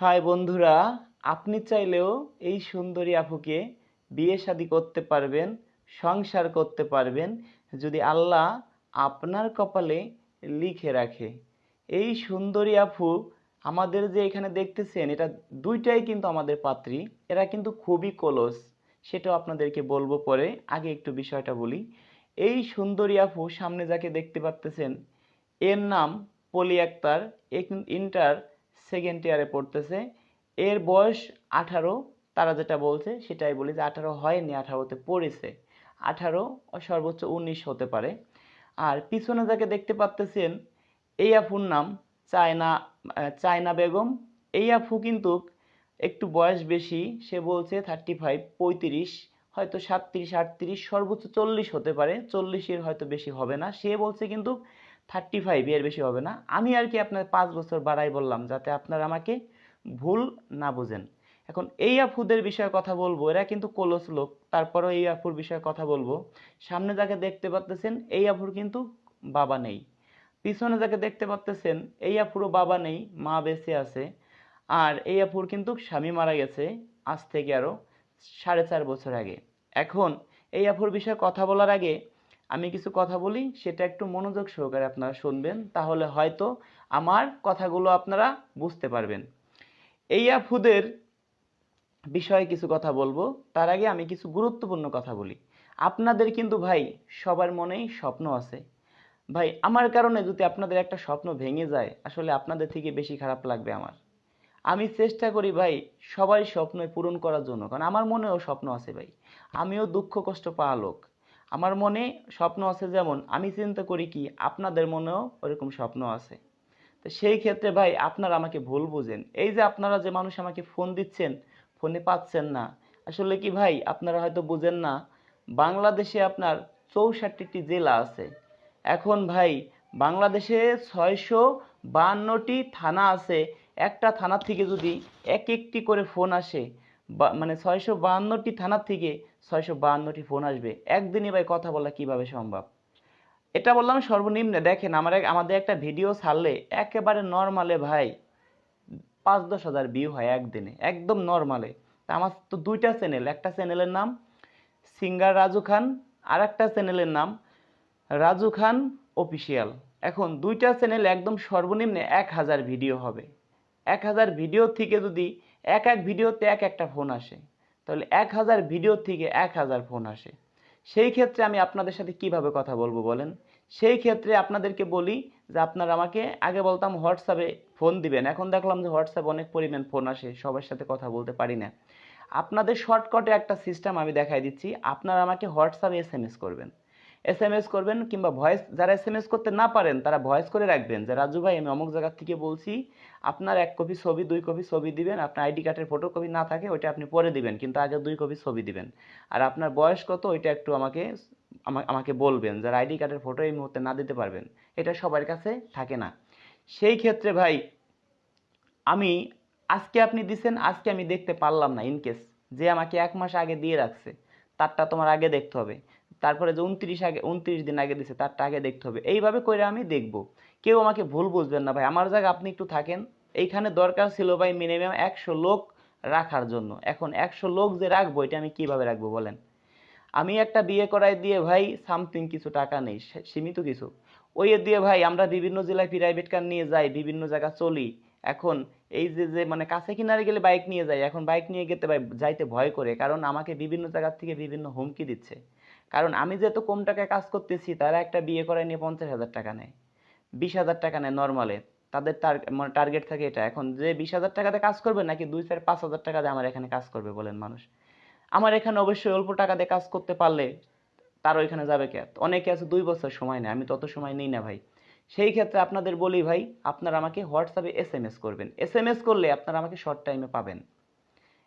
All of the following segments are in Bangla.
হাই বন্ধুরা, আপনি চাইলেও এই সুন্দরী আপুকে বিয়ে শাদী করতে পারবেন, সংসার করতে পারবেন, যদি আল্লাহ আপনার কপালে লিখে রাখে। এই সুন্দরী আপু আমাদের যে এখানে দেখতেছেন, এটা দুইটাই কিন্তু আমাদের পাত্রী। এরা কিন্তু খুবই কলস সেটাও আপনাদেরকে বলব পরে। আগে একটু বিষয়টা বলি। এই সুন্দরী আফু সামনে যাকে দেখতে পাচ্তেছেন এর নাম পলি আক্তার ইন্টার সেকেন্ড ইয়ারে পড়তেছে। এর বয়স আঠারো, তারা যেটা বলছে সেটাই বলি যে আঠারো হয়নি, আঠারোতে পড়েছে। আঠারো সর্বোচ্চ উনিশ হতে পারে। আর পিছনে যাকে দেখতে পাচ্তেছেন এই আফুর নাম, চায়না চায়না বেগম। এই আফু কিন্তু একটু বয়স বেশি, সে বলছে থার্টি ফাইভ পঁয়ত্রিশ, হয়তো সাতত্রিশ, আটত্রিশ, সর্বোচ্চ চল্লিশ হতে পারে। চল্লিশের হয়তো বেশি হবে না। সে বলছে কিন্তু থার্টি ফাইভ এর বেশি হবে না। আমি আর কি আপনার পাঁচ বছর বাড়াই বললাম, যাতে আপনারা আমাকে ভুল না বোঝেন। এখন এই আফুদের বিষয়ে কথা বলব, এরা কিন্তু কলস লোক। তারপরেও এই আফুর বিষয়ে কথা বলব। সামনে যাকে দেখতে পাচ্তেছেন এই আফুর কিন্তু বাবা নেই। পিছনে যাকে দেখতে পাচ্তেছেন এই আফুরও বাবা নেই, মা বেঁচে আছে। আর এই আফুর কিন্তু স্বামী মারা গেছে আজ থেকে আরও সাড়ে চার বছর আগে। এখন এই আফুর বিষয়ে কথা বলার আগে আমি কিছু কথা বলি, সেটা একটু মনোযোগ সহকারে আপনারা শুনবেন, তাহলে হয়তো আমার কথাগুলো আপনারা বুঝতে পারবেন। এই আফুদের বিষয়ে কিছু কথা বলব, তার আগে আমি কিছু গুরুত্বপূর্ণ কথা বলি। আপনাদের কিন্তু ভাই, সবার মনেই স্বপ্ন আছে। ভাই, আমার কারণে যদি আপনাদের একটা স্বপ্ন ভেঙে যায়, আসলে আপনাদের থেকে বেশি খারাপ লাগবে আমার। আমি চেষ্টা করি ভাই সবাই স্বপ্ন পূরণ করার জন্য, কারণ আমার মনেও স্বপ্ন আছে ভাই। আমিও দুঃখ কষ্ট পাওয়া লোক। আমার মনে স্বপ্ন আছে যেমন, আমি চিন্তা করি কি, আপনাদের মনেও ওরকম স্বপ্ন আছে। তো সেই ক্ষেত্রে ভাই, আপনারা আমাকে ভুল বুঝেন। এই যে আপনারা যে মানুষ আমাকে ফোন দিচ্ছেন ফোনে পাচ্ছেন না। আসলে কি ভাই, আপনারা হয়তো বুঝেন না, বাংলাদেশে আপনার চৌষট্টিটি জেলা আছে। এখন ভাই, বাংলাদেশে ছয়শো বাহান্নটি থানা আছে। একটা থানা থেকে যদি এক একটি করে ফোন আসে মানে ছয়শো বাহান্নটি থানা থেকে ছয়শো বাহান্নটি ফোন আসবে। একদিনই ভাই কথা বলা কীভাবে সম্ভব? এটা বললাম সর্বনিম্নে। দেখেন, আমার আমাদের একটা ভিডিও ছাড়লে একেবারে নর্মালে ভাই পাঁচ দশ হাজার ভিউ হয় একদিনে, একদম নর্মালে। তা আমার তো দুইটা চ্যানেল একটা চ্যানেলের নাম সিঙ্গার রাজু খান আর একটা চ্যানেলের নাম রাজু খান অফিসিয়াল এখন দুইটা চ্যানেল একদম সর্বনিম্নে এক হাজার ভিডিও হবে। এক হাজার ভিডিও থেকে যদি এক এক ভিডিওতে এক একটা ফোন আসে। তাহলে এক হাজার ভিডিও থেকে এক হাজার ফোন আসে। সেই ক্ষেত্রে আমি আপনাদের সাথে কীভাবে কথা বলব বলেন? সেই ক্ষেত্রে আপনাদেরকে বলি যে আপনারা আমাকে আগে বলতাম হোয়াটসঅ্যাপে ফোন দিবেন। এখন দেখলাম যে হোয়াটসঅ্যাপ অনেক পরিমাণ ফোন আসে, সবার সাথে কথা বলতে পারি না। আপনাদের শর্টকাটে একটা সিস্টেম আমি দেখাই দিচ্ছি। আপনারা আমাকে হোয়াটসঅ্যাপে এস এম এস করবেন। এস করবেন কিংবা ভয়েস যারা এস করতে না পারেন, তারা ভয়েস করে রাখবেন যে, রাজু ভাই, আমি অমুক জায়গা থেকে বলছি, আপনার এক কপি ছবি, দুই কপি ছবি দিবেন, আপনার আইডি কার্ডের ফটো কপি না থাকে, ওইটা আপনি পরে দিবেন, কিন্তু আগে দুই কপি ছবি দিবেন। আর আপনার বয়স কত, ওইটা একটু আমাকে, আমা- আমাকে বলবেন যারা আইডি কার্ডের ফটো এই মুহূর্তে না দিতে পারবেন। এটা সবার কাছে থাকে না। সেই ক্ষেত্রে ভাই, আমি, আজকে আপনি দিছেন, আজকে আমি দেখতে পারলাম না ইনকেস যে আমাকে এক মাস আগে দিয়ে রাখছে, তারটা তোমার আগে দেখতে হবে। তারপরে যে উনত্রিশ আগে, উনত্রিশ দিন আগে দিছে, তারটা আগে দেখতে হবে। এইভাবে করে আমি দেখব। কেউ আমাকে ভুল বুঝবেন না ভাই। আমার জায়গায় আপনি একটু থাকেন। এইখানে দরকার ছিল ভাই মিনিমাম একশো লোক রাখার জন্য। এখন একশো লোক যে রাখব, এটা আমি কীভাবে রাখব বলেন? আমি একটা বিয়ে করাই দিয়ে ভাই সামথিং কিছু টাকা নেই সীমিত কিছু। ওই দিয়ে ভাই আমরা বিভিন্ন জেলায় প্রাইভেট কার নিয়ে যাই, বিভিন্ন জায়গা চলি। এখন এই যে যে মানে কাছে কিনারে গেলে বাইক নিয়ে যাই এখন বাইক নিয়ে যেতে যাইতে ভয় করে, কারণ আমাকে বিভিন্ন জায়গা থেকে বিভিন্ন হুমকি দিচ্ছে। কারণ আমি যেহেতু কম টাকায় কাজ করতেছি, তারা একটা বিয়ে করায় নিয়ে পঞ্চাশ হাজার টাকা নেয়। বিশ হাজার টাকা নেয় নর্মালে তাদের মানে টার্গেট থাকে এটা। এখন যে বিশ হাজার টাকাতে কাজ করবে নাকি দুই চার পাঁচ হাজার টাকা দিয়ে আমার এখানে কাজ করবে বলেন মানুষ। আমার এখানে অবশ্যই অল্প টাকা দিয়ে কাজ করতে পারলে তার ওইখানে যাবে কে? অনেকে আছে দুই বছর সময় নেয়, আমি তত সময় নিই না ভাই। সেই ক্ষেত্রে আপনাদের বলি ভাই, আপনারা আমাকে হোয়াটসঅ্যাপে এস এম এস করবেন। এস এম এস করলে আপনারা আমাকে শর্ট টাইমে পাবেন।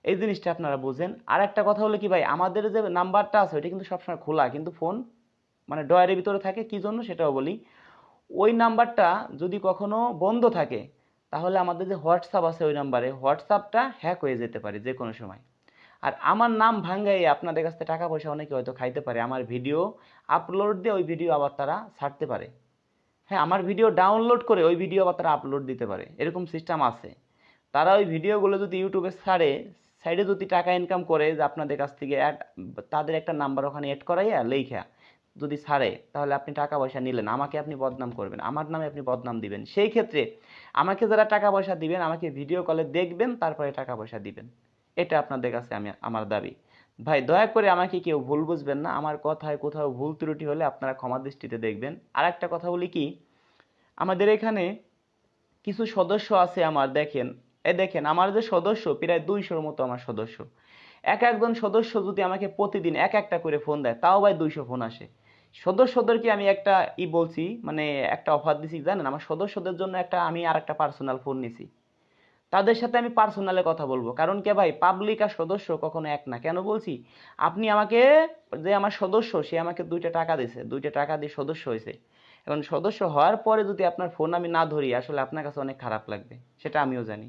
এই জিনিসটা আপনারা বুঝেন। আর একটা কথা হলো কি ভাই, আমাদের যে নাম্বারটা আছে, ওইটা কিন্তু সবসময় খোলা, কিন্তু ফোন মানে ডয়ারের ভিতরে থাকে, কি জন্য সেটাও বলি। ওই নাম্বারটা যদি কখনো বন্ধ থাকে, তাহলে আমাদের যে হোয়াটসঅ্যাপ আছে ওই নাম্বারে, হোয়াটসঅ্যাপটা হ্যাক হয়ে যেতে পারে যে কোনো সময়। আর আমার নাম ভাঙ্গাই আপনাদের কাছ থেকে টাকা পয়সা অনেকে হয়তো খাইতে পারে, আমার ভিডিও আপলোড দিয়ে ওই ভিডিও আবার তারা ছাড়তে পারে। হ্যাঁ আমার ভিডিও ডাউনলোড করে ওই ভিডিও আবার তারা আপলোড দিতে পারে। এরকম সিস্টেম আছে। তারা ওই ভিডিওগুলো যদি ইউটিউবে ছাড়ে সাইডে যদি টাকা ইনকাম করে যে আপনাদের কাছ থেকে অ্যাড তাদের একটা নাম্বার ওখানে অ্যাড করাইয়া লেখা যদি ছাড়ে, তাহলে আপনি টাকা পয়সা নিলেন। আমাকে আপনি বদনাম করবেন। আমার নামে আপনি বদনাম দিবেন। সেই ক্ষেত্রে আমাকে যারা টাকা পয়সা দিবেন, আমাকে ভিডিও কলে দেখবেন, তারপরে টাকা পয়সা দিবেন। এটা আপনাদের কাছে আমি, আমার দাবি। ভাই, দয়া করে আমাকে কেউ ভুল বুঝবেন না। আমার কথায় কোথাও ভুল ত্রুটি হলে আপনারা ক্ষমা দৃষ্টিতে দেখবেন। আর একটা কথা বলি কি, আমাদের এখানে কিছু সদস্য আছে আমার, দেখেন। এ দেখেন, আমার যে সদস্য, প্রায় দুইশোর মতো আমার সদস্য। এক একজন সদস্য যদি আমাকে প্রতিদিন এক একটা করে ফোন দেয়, তাও ভাই দুইশো ফোন আসে। সদস্যদেরকে আমি একটা ই বলছি মানে একটা অফার দিছি, জানেন? আমার সদস্যদের জন্য একটা আমি আর একটা পার্সোনাল ফোন নিছি। তাদের সাথে আমি পার্সোনালে কথা বলব। কারণ কে ভাই পাবলিক আর সদস্য কখনো এক না। কেন বলছি? আপনি আমাকে যে আমার সদস্য, সে আমাকে দুইটা টাকা দিয়েছে দুইটা টাকা দিয়ে সদস্য হয়েছে। এখন সদস্য হওয়ার পরে যদি আপনার ফোন আমি না ধরি, আসলে আপনার কাছে অনেক খারাপ লাগবে। সেটা আমিও জানি।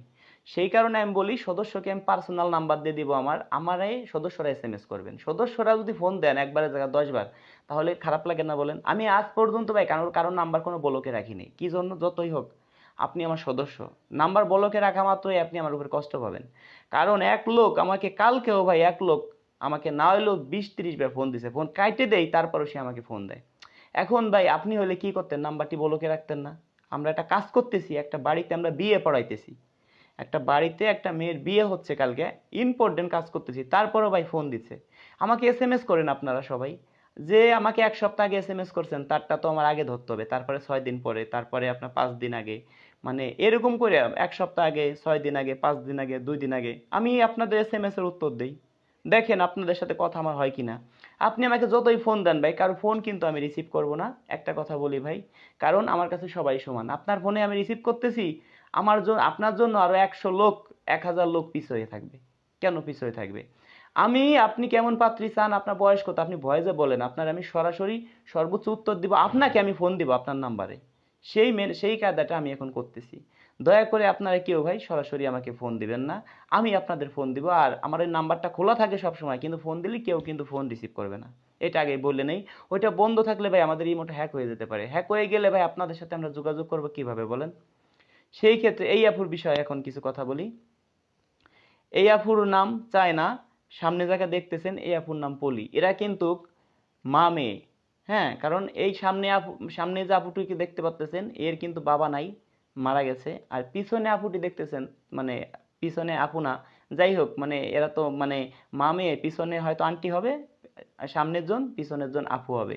সেই কারণে আমি বলি, সদস্যকে আমি পার্সোনাল নাম্বার দিয়ে দিব আমার। আমার এই সদস্যরা এস এম এস করবেন। সদস্যরা যদি ফোন দেন একবারের জায়গায় দশবার, তাহলে খারাপ লাগে না বলেন। আমি আজ পর্যন্ত ভাই, কারোর কারোর নাম্বার কোনো বলকে রাখিনি কি জন্য? যতই হোক। আপনি আমার সদস্য। নাম্বার বলকে রাখা মাত্রই আপনি আমার উপর কষ্ট পাবেন। কারণ এক লোক আমাকে কালকেও ভাই, এক লোক আমাকে না হলেও বিশ তিরিশ বার ফোন দিছে। ফোন কাইটে দেয়, তারপরও সে আমাকে ফোন দেয়। এখন ভাই, আপনি হলে কি করতেন? নাম্বারটি বলকে রাখতেন না। আমরা একটা কাজ করতেছি, একটা বাড়িতে আমরা বিয়ে পড়াইতেছি। একটা বাড়িতে একটা মেয়ের বিয়ে হচ্ছে কালকে ইম্পর্টেন্ট কাজ করতেছি, তারপরও ভাই ফোন দিচ্ছে। আমাকে এস এম এস করেন আপনারা সবাই। যে আমাকে এক সপ্তাহ আগে এস এম এস করছেন, তারটা তো আমার আগে ধরতে হবে। তারপরে ছয় দিন পরে, তারপরে আপনার পাঁচ দিন আগে। মানে এরকম করে এক সপ্তাহ আগে, ছয় দিন আগে, পাঁচ দিন আগে, দুই দিন আগে আমি আপনাদের এস এম এস এর উত্তর দিই। দেখেন আপনাদের সাথে কথা আমার হয় কিনা। আপনি আমাকে যতই ফোন দেন ভাই, কারও ফোন কিন্তু আমি রিসিভ করব না। একটা কথা বলি ভাই, কারণ আমার কাছে সবাই সমান। আপনার ফোনে আমি রিসিভ করতেছি, আমার জন্য আপনার জন্য আরও একশো লোক, এক হাজার লোক পিছ হয়ে থাকবে। কেন পিছ হয়ে থাকবে? আমি, আপনি কেমন পাত্রী চান? আপনার বয়স কত? আপনি ভয়েসে বলেন। আপনার আমি সরাসরি সর্বোচ্চ উত্তর দিব। আপনাকে আমি ফোন দিব আপনার নাম্বারে সেই সেই কায়দাটা আমি এখন করতেছি। দয়া করে আপনারা কেউ ভাই সরাসরি আমাকে ফোন দিবেন না। আমি আপনাদের ফোন দিব আর আমার এই নাম্বারটা খোলা থাকে সব সময় কিন্তু ফোন দিলে কেউ কিন্তু ফোন রিসিভ করবে না। এটা আগে বললে নেই। ওইটা বন্ধ থাকলে ভাই আমাদের ইমোটা হ্যাক হয়ে যেতে পারে। হ্যাক হয়ে গেলে ভাই আপনাদের সাথে আমরা যোগাযোগ করব কীভাবে বলেন? সেই ক্ষেত্রে এই আফুর বিষয়ে এখন কিছু কথা বলি। এই আফুর নাম চায়না। সামনে যাকে দেখতেছেন, এই আফুর নাম পলি। এরা কিন্তু মা মেয়ে হ্যাঁ? কারণ এই সামনে আপু, সামনে যে আপুটিকে দেখতে পাচ্তেছেন এর কিন্তু বাবা নাই, মারা গেছে। আর পিছনে আপুটি দেখতেছেন মানে পিছনে আপু না। যাই হোক মানে এরা তো মানে মা মেয়ে, পিছনে হয়তো আন্টি হবে, সামনের জন, পিছনের জন আপু হবে।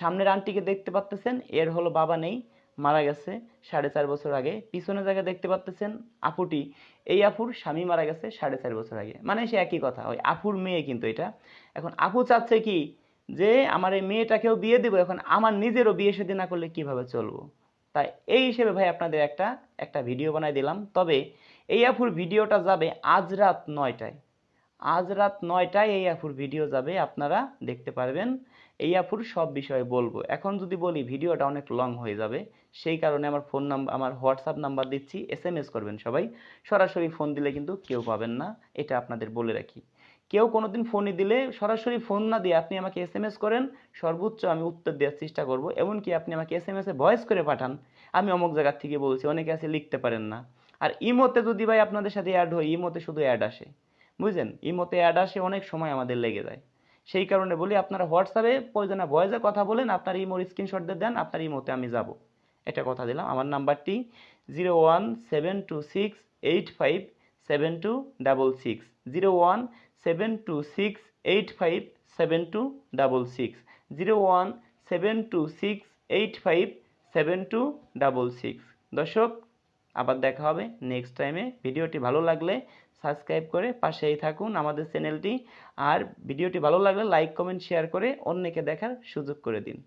সামনের আন্টিকে দেখতে পাচ্তেছেন এর হলো বাবা নেই। মারা গেছে সাড়ে চার বছর আগে। পিছনে জায়গা দেখতে পাচ্তেছেন আপুটি। এই আপুর স্বামী মারা গেছে সাড়ে চার বছর আগে। মানে সে একই কথা, ওই আপুর মেয়ে কিন্তু এটা। এখন আপু চাচ্ছে কি যে, আমার এই মেয়েটাকেও বিয়ে দেবো, এখন আমার নিজেরও বিয়ে শাদী না করলে কীভাবে চলবো? তাই এই হিসেবে ভাই আপনাদের একটা একটা ভিডিও বানাই দিলাম। তবে এই আপুর ভিডিওটা যাবে আজ রাত নয়টায়। আজ রাত নয়টায় এই আপুর ভিডিও যাবে, আপনারা দেখতে পারবেন। এই আপুর সব বিষয়ে বলব। এখন যদি বলি, ভিডিওটা অনেক লং হয়ে যাবে। সেই কারণে আমার ফোন নাম্বার আমার হোয়াটসঅ্যাপ নাম্বার দিচ্ছি। এস এম এস করবেন সবাই। সরাসরি ফোন দিলে কিন্তু কেউ পাবেন না। এটা আপনাদের বলে রাখি। কেউ কোনোদিন ফোনই দিলে সরাসরি ফোন না দিয়ে আপনি আমাকে এস এম এস করেন। সর্বোচ্চ আমি উত্তর দেওয়ার চেষ্টা করব। এমনকি আপনি আমাকে এস এম এসে ভয়েস করে পাঠান। আমি অমুক জায়গার থেকে বলছি, অনেকে আছে লিখতে পারেন না। আর ইমোতে যদি ভাই আপনাদের সাথে অ্যাড হয়, ইমোতে শুধু অ্যাড আসে। বুঝলেন? ইমোতে অ্যাড আসে, অনেক সময় আমাদের লেগে যায়। সেই কারণে বলি, আপনারা হোয়াটসঅ্যাপে প্রয়োজনে ভয়েসে কথা বলেন, আপনার ইমোর স্ক্রিনশট দিয়ে দেন, আপনার ইমোতে আমি যাব। এটা কথা দিলাম। আমার নাম্বারটি zero one seven two six eight five seven two double six zero one seven two six eight five seven two double six zero one seven two six eight five seven two double six দর্শক আবার দেখা হবে নেক্সট টাইমে ভিডিওটি ভালো লাগলে সাবস্ক্রাইব করে পাশেই থাকুন আমাদের চ্যানেলটি আর ভিডিওটি ভালো লাগলে লাইক কমেন্ট শেয়ার করে অন্যকে দেখার সুযোগ করে দিন।